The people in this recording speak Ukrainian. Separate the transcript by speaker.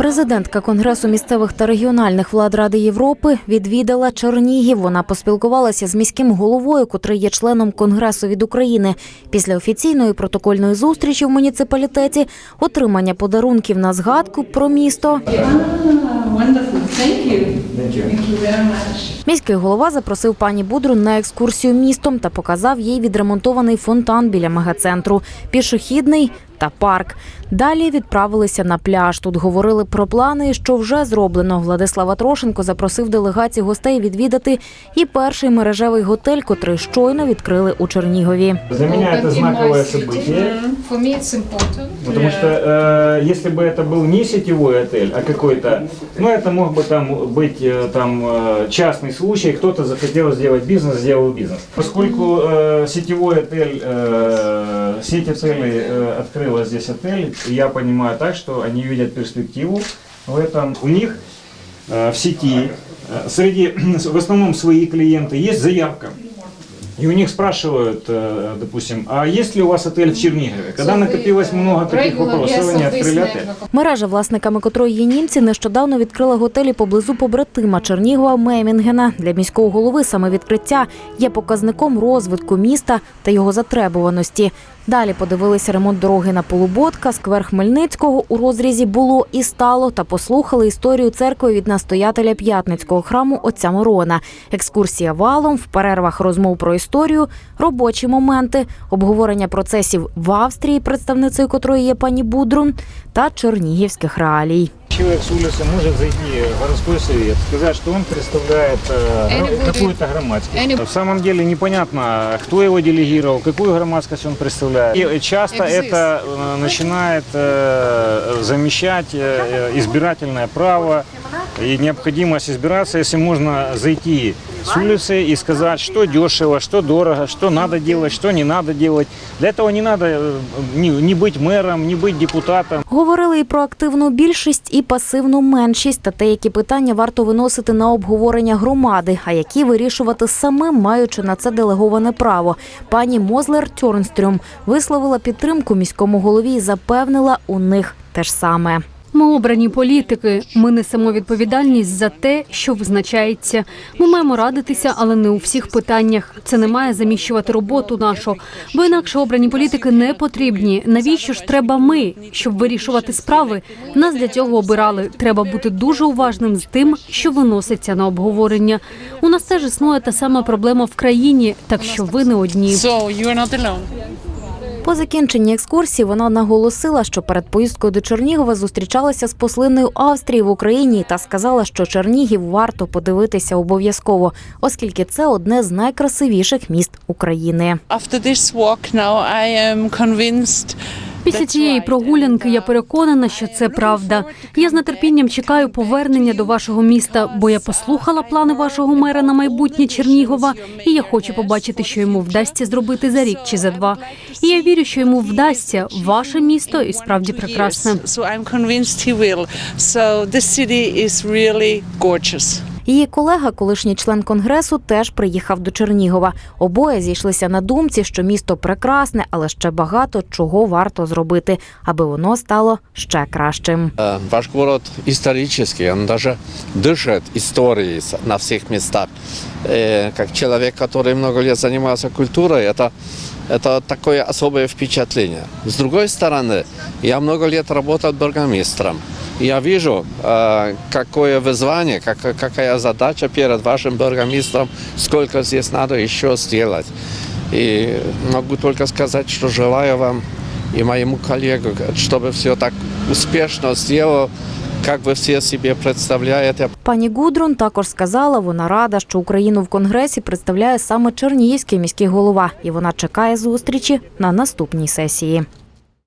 Speaker 1: Президентка Конгресу місцевих та регіональних влад Ради Європи відвідала Чернігів. Вона поспілкувалася з міським головою, котрий є членом Конгресу від України. Після офіційної протокольної зустрічі в муніципалітеті отримання подарунків на згадку про місто. Міський голова запросив пані Будрун на екскурсію містом та показав їй відремонтований фонтан біля мегацентру, пішохідний та парк. Далі відправилися на пляж. Тут говорили про плани, що вже зроблено. Владислава Трошенко запросив делегації гостей відвідати і перший мережевий готель, котрий щойно відкрили у Чернігові.
Speaker 2: Для меня это
Speaker 3: Open in
Speaker 2: знаковое
Speaker 3: my city.
Speaker 2: событие,
Speaker 3: For me it's important.
Speaker 2: потому что э, если бы это был не сетевой отель, а какой-то, ну это мог бы там быть э, там э, частный случай, кто-то захотел сделать бизнес, сделал бизнес. Поскольку э, сетевой отель, э, сеть отелей э, открыла здесь отель, я понимаю так, что они видят перспективу в этом. У них э, в сети э, среди в основном свои клиенты есть заявка. И у них спрашивают, э, допустим, а есть ли у вас отель в Чернигове? Когда
Speaker 3: So
Speaker 2: накопилось
Speaker 3: the
Speaker 2: много таких
Speaker 3: regular
Speaker 2: вопросов,
Speaker 3: guests
Speaker 2: вы не
Speaker 3: of this
Speaker 2: открыли отель?
Speaker 3: network
Speaker 1: Мережа, власниками котрої є німці, нещодавно відкрила готелі поблизу побратима Чернігова Меймінгена. Для міського голови саме відкриття є показником розвитку міста та його затребуваності. Далі подивилися ремонт дороги на Полуботка, сквер Хмельницького у розрізі було і стало, та послухали історію церкви від настоятеля п'ятницького храму отця Мирона. Екскурсія валом, в перервах розмов про історію, робочі моменти, обговорення процесів в Австрії, представницею котрої є пані Будрун, та чернігівських реалій.
Speaker 2: Человек с улицы может зайти в городской совет, сказать, что он представляет э, гра-
Speaker 3: Anybody-
Speaker 2: какую-то громадскость.
Speaker 3: any-
Speaker 2: В самом деле непонятно, кто его делегировал, какую громадскость он представляет. И часто
Speaker 3: Exist.
Speaker 2: это э, начинает э, замещать э, избирательное право и необходимость избираться, если можно зайти с улицы и сказать, что дешево, что дорого, что надо делать, что не надо делать. Для этого не надо э, не, не быть мэром, не быть депутатом.
Speaker 1: Говорили і про активну більшість, і пасивну меншість, та те, які питання варто виносити на обговорення громади, а які вирішувати самим, маючи на це делеговане право. Пані Мозлер Тьорнстрюм висловила підтримку міському голові і запевнила у них те ж саме.
Speaker 4: Ми обрані політики. Ми несемо відповідальність за те, що визначається. Ми маємо радитися, але не у всіх питаннях. Це не має заміщувати роботу нашу, бо інакше обрані політики не потрібні. Навіщо ж треба ми, щоб вирішувати справи? Нас для цього обирали. Треба бути дуже уважним з тим, що виноситься на обговорення. У нас теж існує та сама проблема в країні, так що ви не одні.
Speaker 1: По закінченні екскурсії вона наголосила, що перед поїздкою до Чернігова зустрічалася з послиною Австрії в Україні та сказала, що Чернігів варто подивитися обов'язково, оскільки це одне з найкрасивіших міст України.
Speaker 5: After this walk now I am convinced
Speaker 4: Після цієї прогулянки я переконана, що це правда. Я з нетерпінням чекаю повернення до вашого міста, бо я послухала плани вашого мера на майбутнє Чернігова, і я хочу побачити, що йому вдасться зробити за рік чи за два. І я вірю, що йому вдасться. Ваше місто і справді прекрасне.
Speaker 5: So this city is really gorgeous.
Speaker 1: Її колега, колишній член конгресу, теж приїхав до Чернігова. Обоє зійшлися на думці, що місто прекрасне, але ще багато чого варто зробити, аби воно стало ще кращим.
Speaker 6: Э, Ваш город исторический, он даже дышит историей с- на всех местах. Э, Как человек, который много лет занимался культурой, это, это такое особое впечатление. С другой стороны, я много лет работал бургомистром. И Я вижу, э, какое вызвание, как- какая задача перед вашим бургомистром, сколько здесь надо еще сделать. И могу только сказать, что желаю вам и моему коллегу, чтобы все так успешно сделал, как вы все себе представляете.
Speaker 1: Пані Гудрун також сказала, вона рада, що Україну в конгресі представляє саме Чернігівський міський голова, і вона чекає зустрічі на наступній сесії.